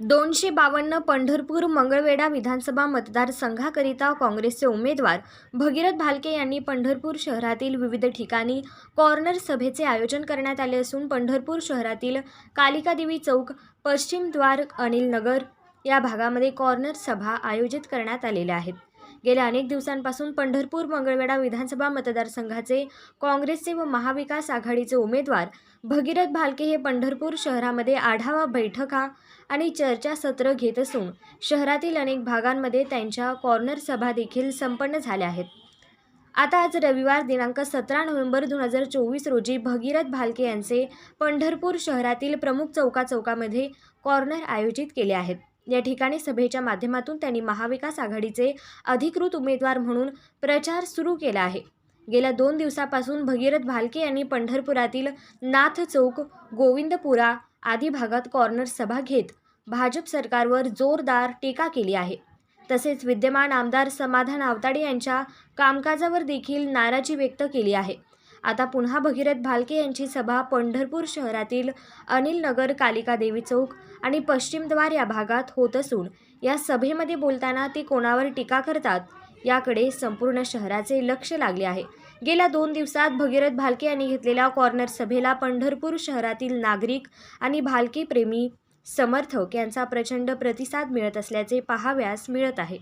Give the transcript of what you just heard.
दोनशे बावन्न पंढरपूर मंगळवेढा विधानसभा मतदारसंघाकरिता काँग्रेसचे उमेदवार भगीरथ भालके यांनी पंढरपूर शहरातील विविध ठिकाणी कॉर्नर सभेचे आयोजन करण्यात आले असून पंढरपूर शहरातील कालिकादेवी चौक पश्चिम द्वार अनिल नगर या भागामध्ये कॉर्नर सभा आयोजित करण्यात आलेल्या आहेत. गेल्या अनेक दिवसांपासून पंढरपूर मंगळवेढा विधानसभा मतदारसंघाचे काँग्रेसचे व महाविकास आघाडीचे उमेदवार भगीरथ भालके हे पंढरपूर शहरामध्ये आढावा बैठका आणि चर्चासत्र घेत असून शहरातील अनेक भागांमध्ये त्यांच्या कॉर्नर सभा देखील संपन्न झाल्या आहेत. आता आज रविवार दिनांक सतरा नोव्हेंबर दोन हजार चोवीस रोजी भगीरथ भालके यांचे पंढरपूर शहरातील प्रमुख चौका चौकामध्ये कॉर्नर आयोजित केले आहेत. या ठिकाणी सभेच्या माध्यमातून त्यांनी महाविकास आघाडीचे अधिकृत उमेदवार म्हणून प्रचार सुरू केला आहे. गेल्या दोन दिवसापासून भगीरथ भालके यांनी पंढरपुरातील नाथ चौक गोविंदपुरा आदी भागात कॉर्नर सभा घेत भाजप सरकारवर जोरदार टीका केली आहे. तसेच विद्यमान आमदार समाधान आवताडे यांच्या कामकाजावर देखील नाराजी व्यक्त केली आहे. आता पुन्हा भगीरथ भालके यांची सभा पंढरपूर शहरातील अनिल नगर कालिका देवी चौक आणि पश्चिमद्वार या भागात होत असून या सभेमध्ये बोलताना ते कोणावर टीका करतात याकडे संपूर्ण शहराचे लक्ष लागले आहे. गेल्या दोन दिवसात भगीरथ भालके यांनी घेतलेल्या कॉर्नर सभेला पंढरपूर शहरातील नागरिक आणि भालके प्रेमी समर्थक यांचा प्रचंड प्रतिसाद मिळत असल्याचे पाहाव्यास मिळत आहे.